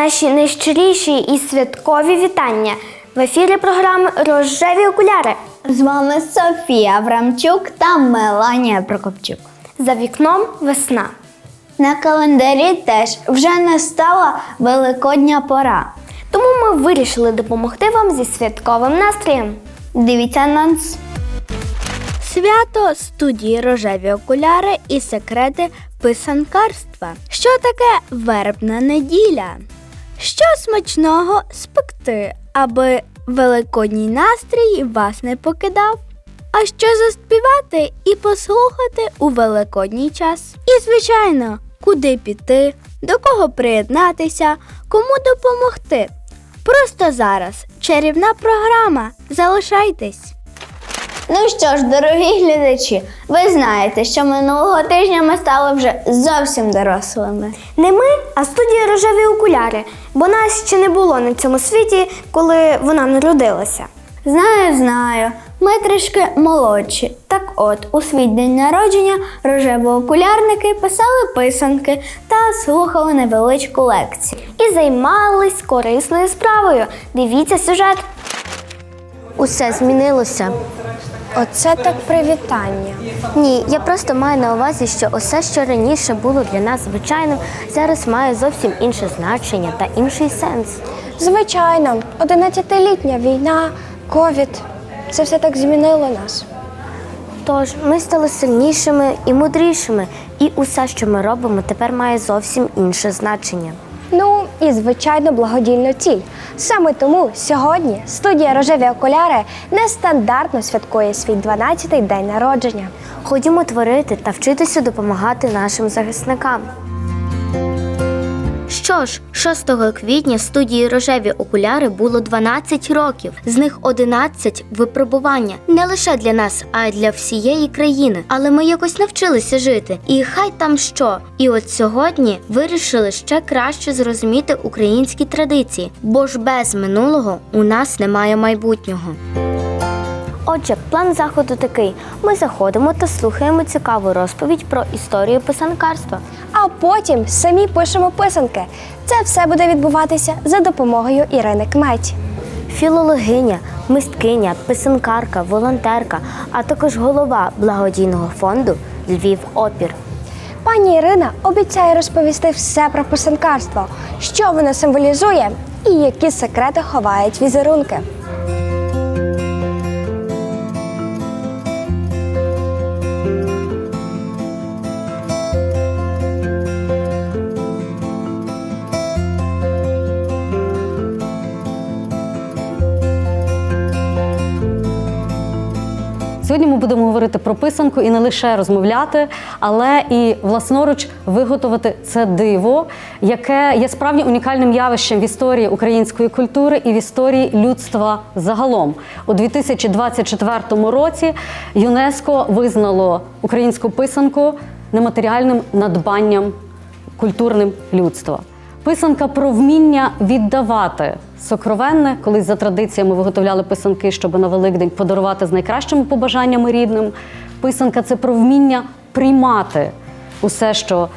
Наші найщиріші і святкові вітання. В ефірі програми Рожеві окуляри. З вами Софія Аврамчук та Меланія Прокопчук. За вікном весна. На календарі теж вже настала великодня пора. Тому ми вирішили допомогти вам зі святковим настроєм. Дивіться анонс. Свято студії рожеві окуляри і секрети писанкарства. Що таке вербна неділя? Що смачного спекти, аби великодній настрій вас не покидав? А що заспівати і послухати у великодній час? І, звичайно, куди піти, до кого приєднатися, кому допомогти. Просто зараз чарівна програма. Залишайтесь! Ну що ж, дорогі глядачі, ви знаєте, що минулого тижня ми стали вже зовсім дорослими. Не ми, а студія Рожеві окуляри, бо нас ще не було на цьому світі, коли вона народилася. Знаю, знаю. Ми трішки молодші. Так от, у свій день народження рожево-окулярники писали писанки та слухали невеличку лекцію. І займались корисною справою. Дивіться сюжет. Усе змінилося. Оце так привітання. Ні, я просто маю на увазі, що усе, що раніше було для нас звичайним, зараз має зовсім інше значення та інший сенс. Звичайно, 11-літня війна, ковід. Це все так змінило нас. Тож ми стали сильнішими і мудрішими, і усе, що ми робимо, тепер має зовсім інше значення. Ну і звичайно благодійну ціль. Саме тому сьогодні студія Рожеві окуляри нестандартно святкує свій 12-й день народження. Ходімо творити та вчитися допомагати нашим захисникам. Що ж, 6 квітня студії рожеві окуляри було 12 років. З них 11 випробування не лише для нас, а й для всієї країни. Але ми якось навчилися жити. І хай там що. І от сьогодні вирішили ще краще зрозуміти українські традиції, бо ж без минулого у нас немає майбутнього. Отже, план заходу такий: ми заходимо та слухаємо цікаву розповідь про історію писанкарства. А потім самі пишемо писанки. Це все буде відбуватися за допомогою Ірини Кметь. Філологиня, мисткиня, писанкарка, волонтерка, а також голова благодійного фонду Львів Опір. Пані Ірина обіцяє розповісти все про писанкарство, що воно символізує і які секрети ховають візерунки. Сьогодні ми будемо говорити про писанку і не лише розмовляти, але і власноруч виготовити це диво, яке є справді унікальним явищем в історії української культури і в історії людства загалом. У 2024 році ЮНЕСКО визнало українську писанку нематеріальним надбанням культурним людства. Писанка про вміння віддавати сокровенне. Колись за традиціями виготовляли писанки, щоб на Великдень подарувати з найкращими побажаннями рідним. Писанка це про вміння приймати усе, що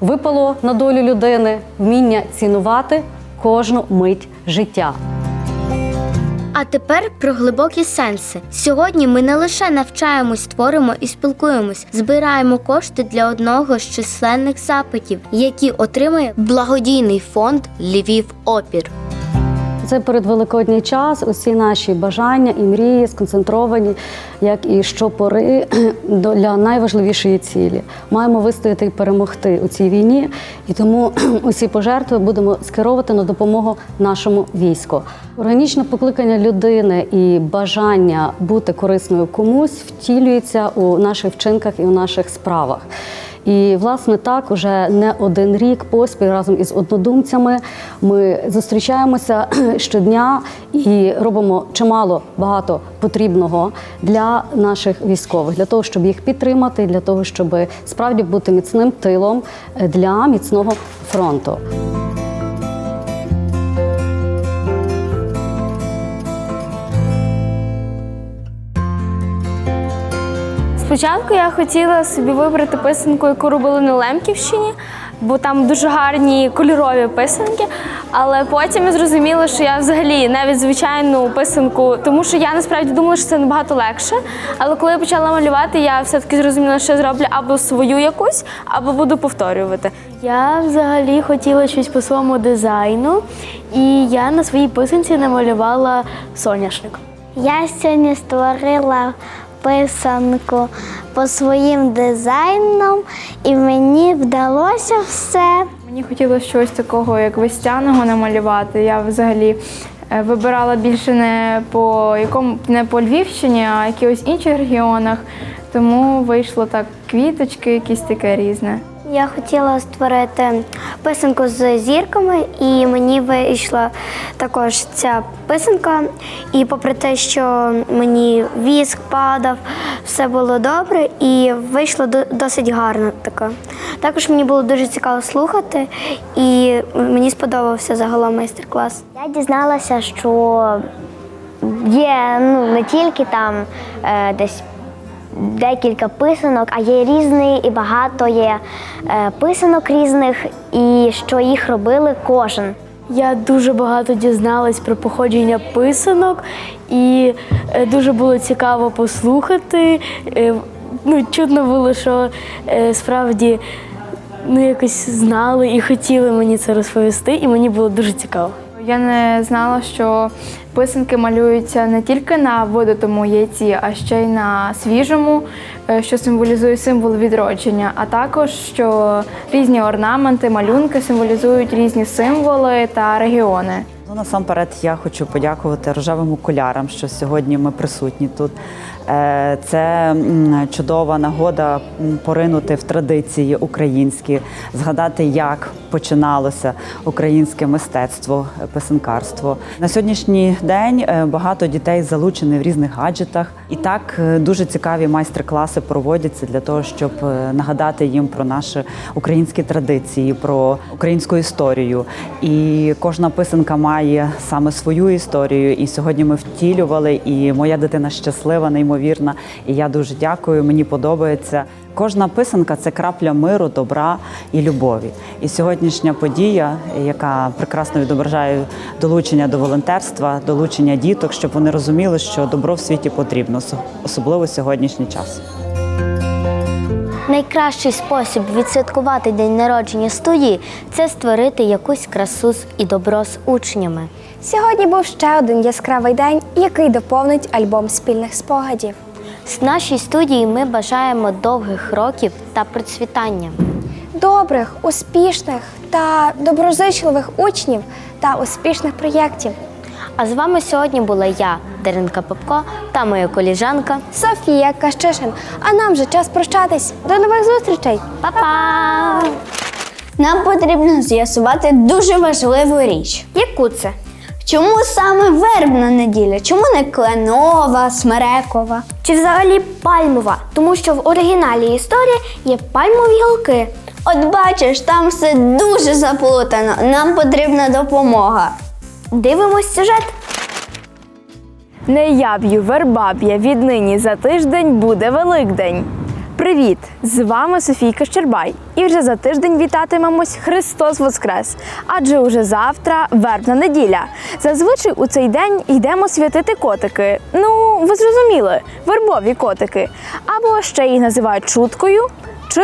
випало на долю людини, вміння цінувати кожну мить життя. А тепер про глибокі сенси. Сьогодні ми не лише навчаємось, творимо і спілкуємось, збираємо кошти для одного з численних запитів, які отримає благодійний фонд Львів Опір. Це передвеликодній час. Усі наші бажання і мрії сконцентровані, як і щопори, для найважливішої цілі. Маємо вистояти і перемогти у цій війні, і тому усі пожертви будемо скеровувати на допомогу нашому війську. Органічне покликання людини і бажання бути корисною комусь втілюється у наших вчинках і у наших справах. І власне так уже не один рік поспіль разом із однодумцями ми зустрічаємося щодня і робимо чимало багато потрібного для наших військових, для того, щоб їх підтримати, для того, щоб справді бути міцним тилом для міцного фронту. Спочатку я хотіла собі вибрати писанку, яку робили на Лемківщині, бо там дуже гарні кольорові писанки. Але потім я зрозуміла, що я взагалі навіть звичайну писанку, тому що я насправді думала, що це набагато легше. Але коли я почала малювати, я все-таки зрозуміла, що я зроблю або свою якусь, або буду повторювати. Я взагалі хотіла щось по своєму дизайну, і я на своїй писанці намалювала соняшник. Я сьогодні створила писанку по своїм дизайнам, і мені вдалося все. Мені хотілося щось такого, як вестяного намалювати. Я взагалі е, вибирала більше не по якому не по Львівщині, а якихось інших регіонах. Тому вийшло так квіточки, якісь таке різне. Я хотіла створити писанку з зірками, і мені вийшла також ця писанка. І попри те, що мені віск падав, все було добре і вийшло досить гарно така. Також мені було дуже цікаво слухати, і мені сподобався загалом майстер-клас. Я дізналася, що є ну, не тільки там е, десь декілька писанок, а є різний і багато є е, писанок різних, і що їх робили кожен. Я дуже багато дізналась про походження писанок, і е, дуже було цікаво послухати. Е, Ну, чудно було, що справді ну, якось знали і хотіли мені це розповісти, і мені було дуже цікаво. Я не знала, що писанки малюються не тільки на видатому яйці, а ще й на свіжому, е, що символізує символ відродження, а також що різні орнаменти, малюнки символізують різні символи та регіони. Ну, насамперед, я хочу подякувати рожевим окулярам, що сьогодні ми присутні тут. Е, Це чудова нагода поринути в традиції українські, згадати, як починалося українське мистецтво, е, писанкарство. На сьогоднішній день е, багато дітей залучені в різних гаджетах, і так дуже цікаві майстер-класи проводяться для того, щоб нагадати їм про наші українські традиції, про українську історію. І кожна писанка має саме свою історію. І сьогодні ми втілювали, і моя дитина щаслива, неймовірна. І я дуже дякую. Мені подобається. Кожна писанка це крапля миру, добра і любові. І сьогоднішня подія, яка прекрасно відображає долучення до волонтерства, долучення діток, щоб вони розуміли, що добро в світі потрібно, особливо сьогоднішній час. Найкращий спосіб відсвяткувати день народження студії це створити якусь красу і добро з учнями. Сьогодні був ще один яскравий день, який доповнить альбом спільних спогадів. З нашій студії ми бажаємо довгих років та процвітання. Добрих, успішних та доброзичливих учнів та успішних проєктів. А з вами сьогодні була я, Даринка Попко, та моя коліжанка. Софія Кащишин. А нам вже час прощатись. До нових зустрічей! Па-па! Нам потрібно з'ясувати дуже важливу річ. Яку це? Чому саме вербна неділя? Чому не кленова, смерекова? Чи взагалі пальмова? Тому що в оригіналі історії є пальмові гілки. От бачиш, там все дуже заплутано. Нам потрібна допомога. Дивимось сюжет. Не яб'ю, вербаб'я, віднині за тиждень буде Великдень. Привіт! З вами Софійка Щербай. І вже за тиждень вітатимемось Христос Воскрес! Адже уже завтра вербна неділя. Зазвичай у цей день йдемо святити котики. Ну, ви зрозуміли, вербові котики. Або ще їх називають шуткою чи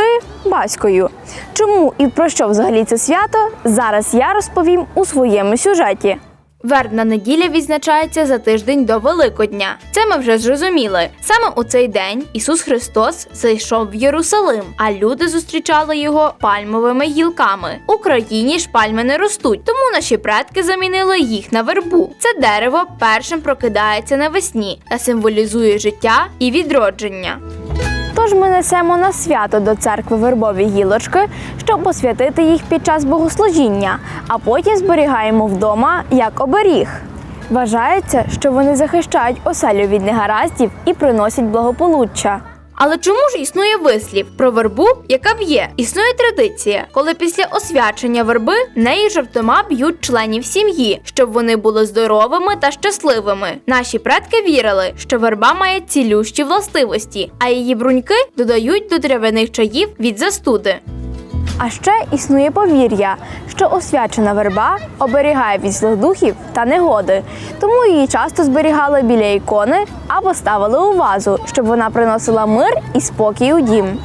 баською. Чому і про що взагалі це свято? Зараз я розповім у своєму сюжеті. Вербна неділя відзначається за тиждень до Великодня. Це ми вже зрозуміли. Саме у цей день Ісус Христос зайшов в Єрусалим, а люди зустрічали його пальмовими гілками. У країні ж пальми не ростуть, тому наші предки замінили їх на вербу. Це дерево першим прокидається навесні та символізує життя і відродження. Тож ми несемо на свято до церкви вербові гілочки, щоб посвятити їх під час богослужіння, а потім зберігаємо вдома як оберіг. Вважається, що вони захищають оселю від негараздів і приносять благополуччя. Але чому ж існує вислів про вербу, яка б'є? Існує традиція, коли після освячення верби неї жовтома б'ють членів сім'ї, щоб вони були здоровими та щасливими. Наші предки вірили, що верба має цілющі властивості, а її бруньки додають до трав'яних чаїв від застуди. А ще існує повір'я, що освячена верба оберігає від злих духів та негоди, тому її часто зберігали біля ікони або ставили у вазу, щоб вона приносила мир і спокій у дім.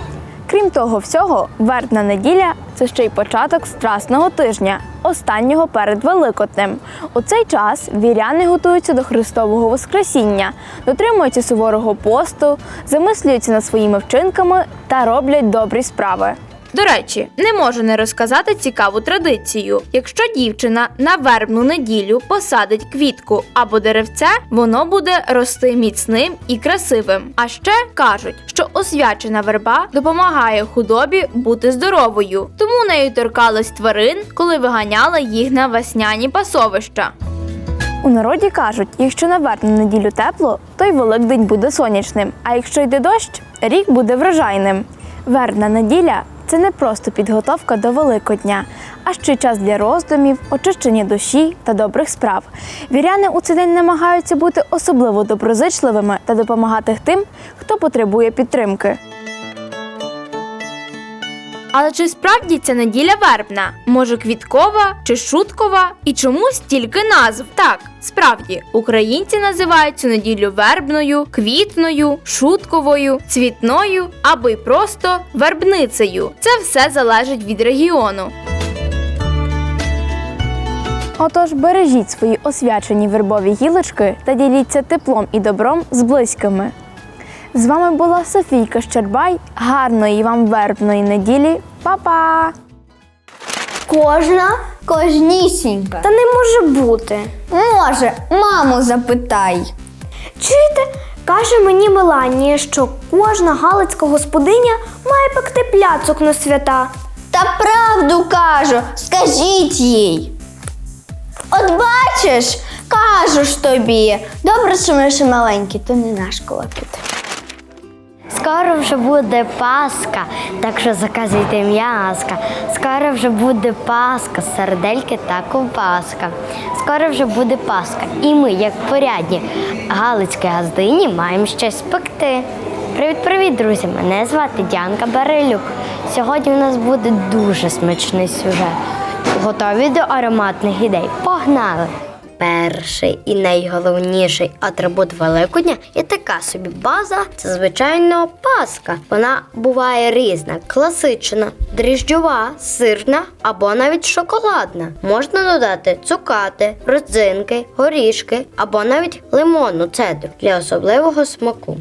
Крім того всього, вербна неділя це ще й початок страсного тижня, останнього перед Великоднем. У цей час віряни готуються до Христового Воскресіння, дотримуються суворого посту, замислюються над своїми вчинками та роблять добрі справи. До речі, не можу не розказати цікаву традицію. Якщо дівчина на вербну неділю посадить квітку або деревце, воно буде рости міцним і красивим. А ще кажуть, що освячена верба допомагає худобі бути здоровою, тому нею торкались тварин, коли виганяли їх на весняні пасовища. У народі кажуть, якщо на вербну неділю тепло, то й Великдень буде сонячним. А якщо йде дощ, рік буде врожайним. Вербна неділя це не просто підготовка до Великодня, а ще час для роздумів, очищення душі та добрих справ. Віряни у цей день намагаються бути особливо доброзичливими та допомагати тим, хто потребує підтримки. Але чи справді ця неділя вербна? Може квіткова чи шуткова? І чому стільки назв? Так, справді, українці називають цю неділю вербною, квітною, шутковою, цвітною або й просто вербницею. Це все залежить від регіону. Отож, бережіть свої освячені вербові гілочки та діліться теплом і добром з близькими. З вами була Софійка Щербай. Гарної вам вербної неділі. Па-па! Кожна, кожнісінька. Та не може бути. Може, маму запитай. Чуєте? Каже мені Меланія, що кожна галицька господиня має пекти пляцок на свята. Та правду кажу, скажіть їй. От бачиш, кажу ж тобі. Добре, що ми ще маленькі, то не наш колокіт. Скоро вже буде Пасха, так що заказуйте м'яска. Скоро вже буде Пасха, сардельки та ковбаска. Скоро вже буде Пасха. І ми, як порядні галицькі газдині, маємо щось спекти. Привіт-привіт, друзі! Мене звати Діанка Барилюк. Сьогодні у нас буде дуже смачний сюжет. Готові до ароматних ідей? Погнали! Перший і найголовніший атрибут Великодня є така собі база. Це звичайно паска. Вона буває різна: класична, дріжджова, сирна або навіть шоколадна. Можна додати цукати, родзинки, горішки або навіть лимонну цедру для особливого смаку.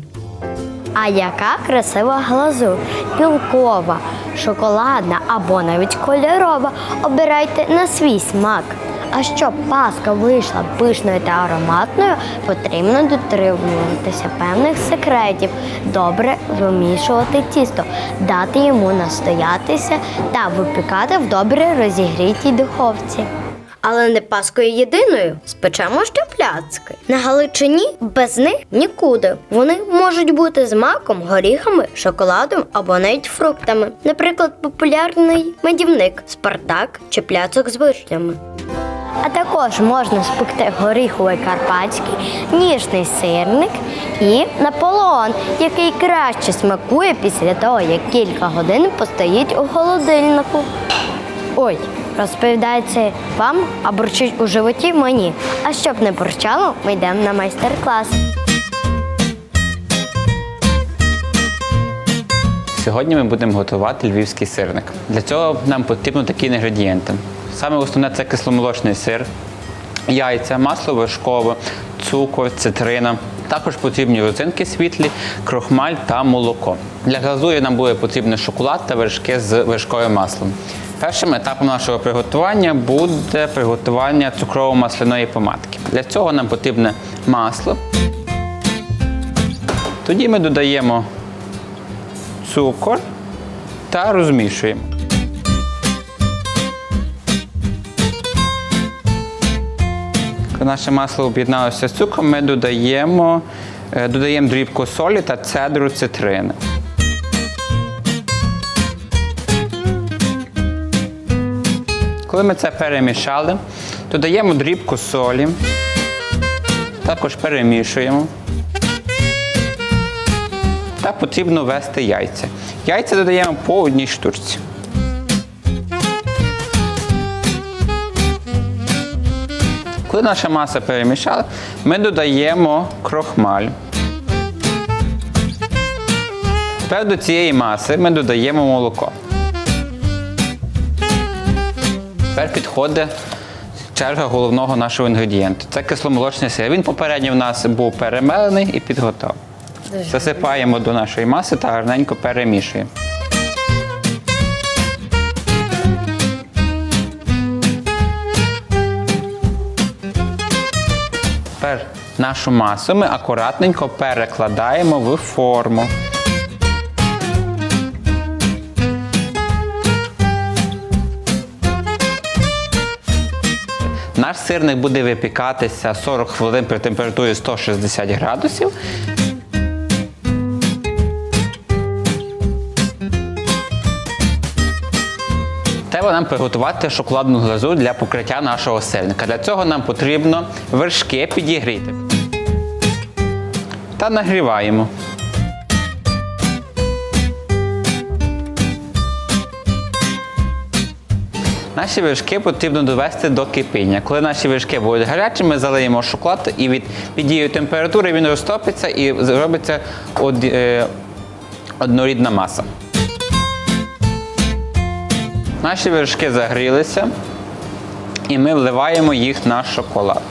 А яка красива глазур, білкова, шоколадна або навіть кольорова. Обирайте на свій смак. А щоб паска вийшла пишною та ароматною, потрібно дотримуватися певних секретів, добре вимішувати тісто, дати йому настоятися та випікати в добре розігрітій духовці. Але не паскою єдиною спечемо ще пляцки. На Галичині без них нікуди. Вони можуть бути з маком, горіхами, шоколадом або навіть фруктами. Наприклад, популярний медівник, спартак чи пляцок з вишнями. А також можна спекти горіховий карпатський, ніжний сирник і наполеон, який краще смакує після того, як кілька годин постоїть у холодильнику. Ой, розповідається вам, а бурчить у животі мені. А щоб не бурчало, ми йдемо на майстер-клас. Сьогодні ми будемо готувати львівський сирник. Для цього нам потрібно такі інгредієнти. Саме основне це кисломолочний сир, яйця, масло вершкове, цукор, цитрина. Також потрібні родзинки світлі, крохмаль та молоко. Для глазурі нам буде потрібен шоколад та вершки з вершковим маслом. Першим етапом нашого приготування буде приготування цукрово-масляної помадки. Для цього нам потрібне масло. Тоді ми додаємо цукор та розмішуємо. Наше масло об'єдналося з цукром, ми додаємо, е, додаємо дрібку солі та цедру цитрини. Коли ми це перемішали, додаємо дрібку солі, також перемішуємо. Та потрібно ввести яйця. Яйця додаємо по одній штучці. Коли наша маса перемішала, ми додаємо крохмаль. Тепер до цієї маси ми додаємо молоко. Тепер підходить черга головного нашого інгредієнту. Це кисломолочний сир. Він попередньо в нас був перемелений і підготовлений. Засипаємо до нашої маси та гарненько перемішуємо. Тепер нашу масу ми акуратненько перекладаємо в форму. Наш сирник буде випікатися 40 хвилин при температурі 160 градусів. Треба нам приготувати шоколадну глазур для покриття нашого сирника. Для цього нам потрібно вершки підігріти. Та нагріваємо. Наші вершки потрібно довести до кипіння. Коли наші вершки будуть гарячими, залиємо шоколад і від під температури він розтопиться і зробиться од- е, однорідна маса. Наші вершки загрілися, і ми вливаємо їх на шоколад.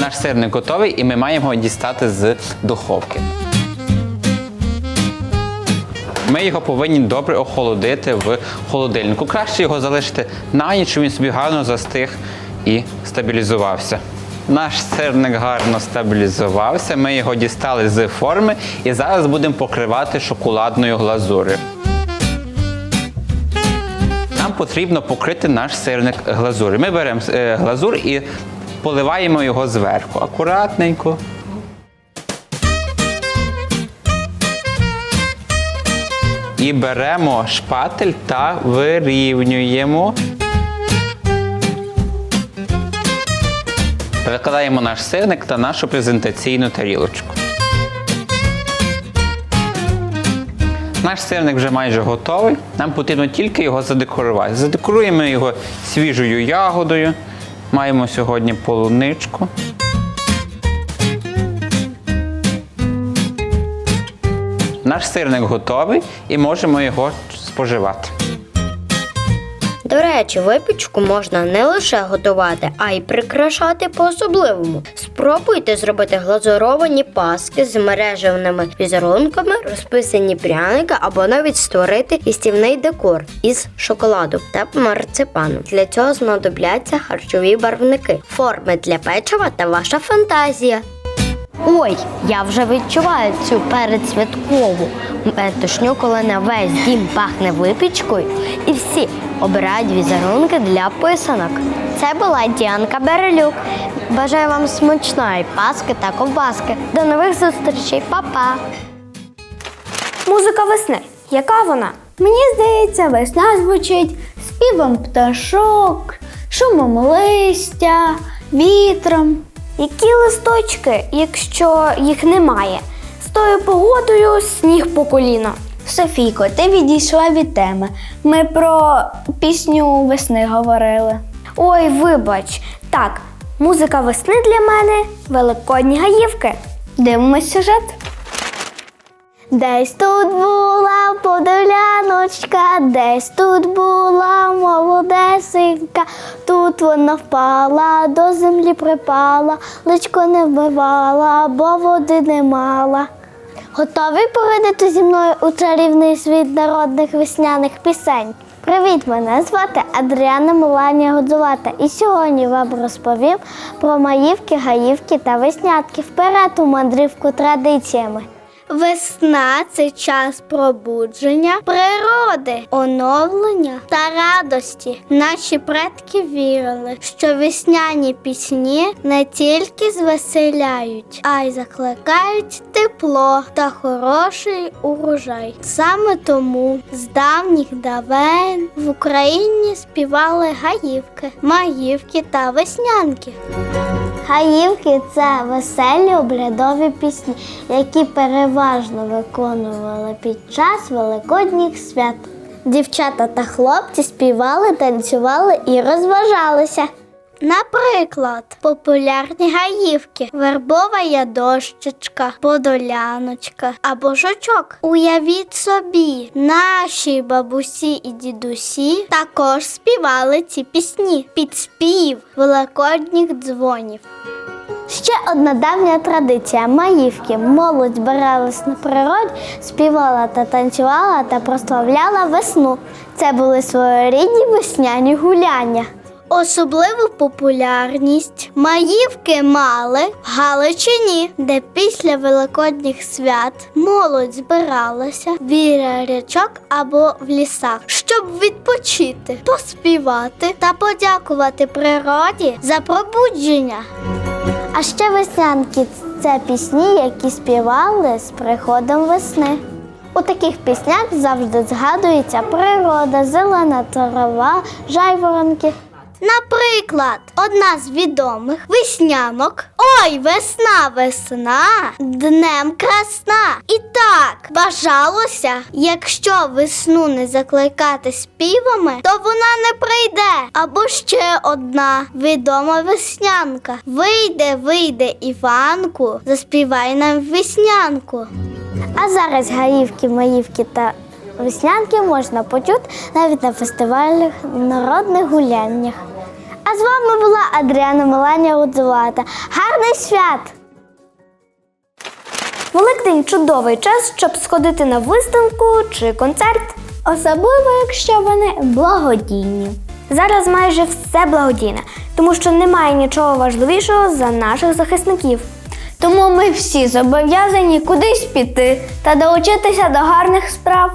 Наш сирник готовий і ми маємо його дістати з духовки. Ми його повинні добре охолодити в холодильнику. Краще його залишити на ніч, щоб він собі гарно застиг і стабілізувався. Наш сирник гарно стабілізувався. Ми його дістали з форми і зараз будемо покривати шоколадною глазур'ю. Нам потрібно покрити наш сирник глазур'ю. Ми беремо е, глазур і поливаємо його зверху. Акуратненько. І беремо шпатель та вирівнюємо. Перекладаємо наш сирник та нашу презентаційну тарілочку. Наш сирник вже майже готовий. Нам потрібно тільки його задекорувати. Задекоруємо його свіжою ягодою. Маємо сьогодні полуничку. Наш сирник готовий і можемо його споживати. До речі, випічку можна не лише готувати, а й прикрашати по-особливому. Спробуйте зробити глазуровані паски з мережевними візерунками, розписані пряники або навіть створити істівний декор із шоколаду та марципану. Для цього знадобляться харчові барвники, форми для печива та ваша фантазія. Ой, я вже відчуваю цю передсвяткову метушню, коли на весь дім пахне випічкою, і всі обирають візерунки для писанок. Це була Діанка Берелюк. Бажаю вам смачної паски та ковбаски. До нових зустрічей, Па-па! Музика весни. Яка вона? Мені здається, весна звучить співом пташок, шумом листя, вітром. Які листочки, якщо їх немає? З тою погодою сніг по коліно. Софійко, ти відійшла від теми. Ми про пісню весни говорили. Ой, вибач. Так, музика весни для мене великодні гаївки. Дивимось сюжет. Десь тут була подоляночка, десь тут була молодесенька, тут вона впала, до землі припала, личко не вбивала, бо води не мала. Готові поринити зі мною у чарівний світ народних весняних пісень? Привіт, мене звати Адріана Меланія Годзувата. І сьогодні вам розповім про маївки, гаївки та веснятки вперед у мандрівку традиціями. Весна це час пробудження природи, оновлення та радості. Наші предки вірили, що весняні пісні не тільки звеселяють, а й закликають тепло та хороший урожай. Саме тому з давніх давен в Україні співали гаївки, маївки та веснянки. Гаївки це веселі обрядові пісні, які переважно виконували під час великодніх свят. Дівчата та хлопці співали, танцювали і розважалися. Наприклад, популярні гаївки, вербова ядощечка, подоляночка або жучок. Уявіть собі, наші бабусі і дідусі також співали ці пісні під спів великодніх дзвонів. Ще одна давня традиція маївки. Молодь збиралась на природі, співала та танцювала та прославляла весну. Це були своєрідні весняні гуляння. Особливу популярність маївки мали в Галичині, де після великодніх свят молодь збиралася біля річок або в лісах, щоб відпочити, поспівати та подякувати природі за пробудження. А ще веснянки це пісні, які співали з приходом весни. У таких піснях завжди згадується природа, зелена трава, жайворонки. Наприклад, одна з відомих веснянок Ой, весна, весна, днем красна. І так бажалося, якщо весну не закликати співами, то вона не прийде. Або ще одна відома веснянка. Вийде, вийде, Іванку, заспівай нам веснянку. А зараз гаївки, маївки та веснянки можна почути навіть на фестивалях народних гуляннях. А з вами була Адріана Меланія Рудзувата. Гарний свят! Великдень чудовий час, щоб сходити на виставку чи концерт. Особливо, якщо вони благодійні. Зараз майже все благодійне, тому що немає нічого важливішого за наших захисників. Тому ми всі зобов'язані кудись піти та долучитися до гарних справ.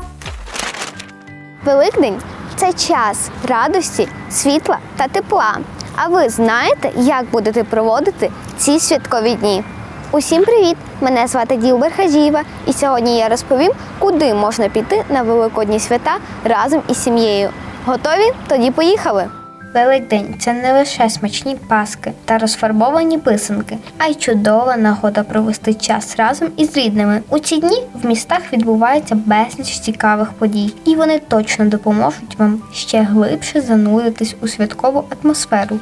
Великдень це час радості, світла та тепла. А ви знаєте, як будете проводити ці святкові дні? Усім привіт! Мене звати Ділбер Берхазієва, і сьогодні я розповім, куди можна піти на великодні свята разом із сім'єю. Готові? Тоді поїхали! Великдень це не лише смачні паски та розфарбовані писанки, а й чудова нагода провести час разом із рідними. У ці дні в містах відбувається безліч цікавих подій, і вони точно допоможуть вам ще глибше зануритись у святкову атмосферу.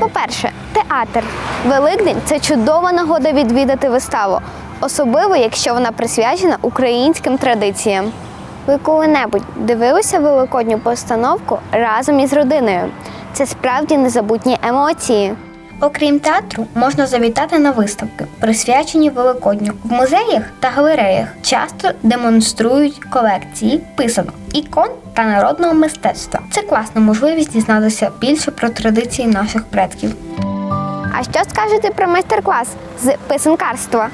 По-перше, театр. Великдень це чудова нагода відвідати виставу, особливо якщо вона присвячена українським традиціям. Ви коли-небудь дивилися великодню постановку разом із родиною. Це справді незабутні емоції. Окрім театру, можна завітати на виставки, присвячені Великодню. В музеях та галереях часто демонструють колекції писанок, ікон та народного мистецтва. Це класна можливість дізнатися більше про традиції наших предків. А що скажете про майстер-клас з писанкарства?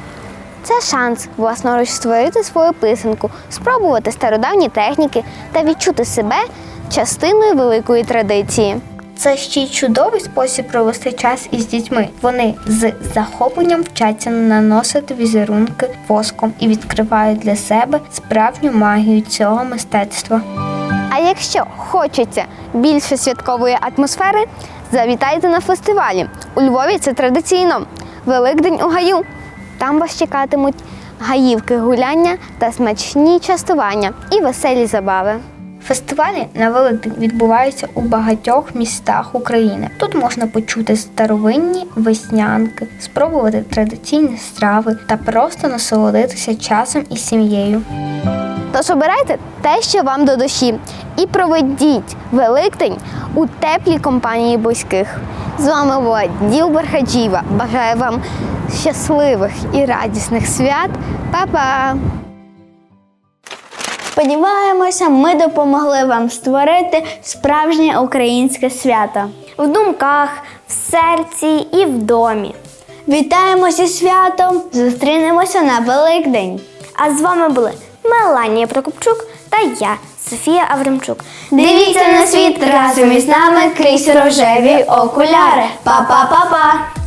Це шанс власноруч створити свою писанку, спробувати стародавні техніки та відчути себе частиною великої традиції. Це ще й чудовий спосіб провести час із дітьми. Вони з захопленням вчаться наносити візерунки воском і відкривають для себе справжню магію цього мистецтва. А якщо хочеться більше святкової атмосфери, завітайте на фестивалі. У Львові це традиційно. Великдень у гаю. Там вас чекатимуть гаївки гуляння та смачні частування і веселі забави. Фестивалі на Великдень відбуваються у багатьох містах України. Тут можна почути старовинні веснянки, спробувати традиційні страви та просто насолодитися часом із сім'єю. Тож обирайте те, що вам до душі, і проведіть Великдень у теплій компанії близьких. З вами була Ділбер Хаджіва. Бажаю вам щасливих і радісних свят. Па-па! Сподіваємося, ми допомогли вам створити справжнє українське свято. В думках, в серці і в домі. Вітаємося святом! Зустрінемося на Великдень! А з вами були Меланія Прокопчук та я, Софія Авремчук. Дивіться на світ разом із нами крізь рожеві окуляри. Па-па-па-па!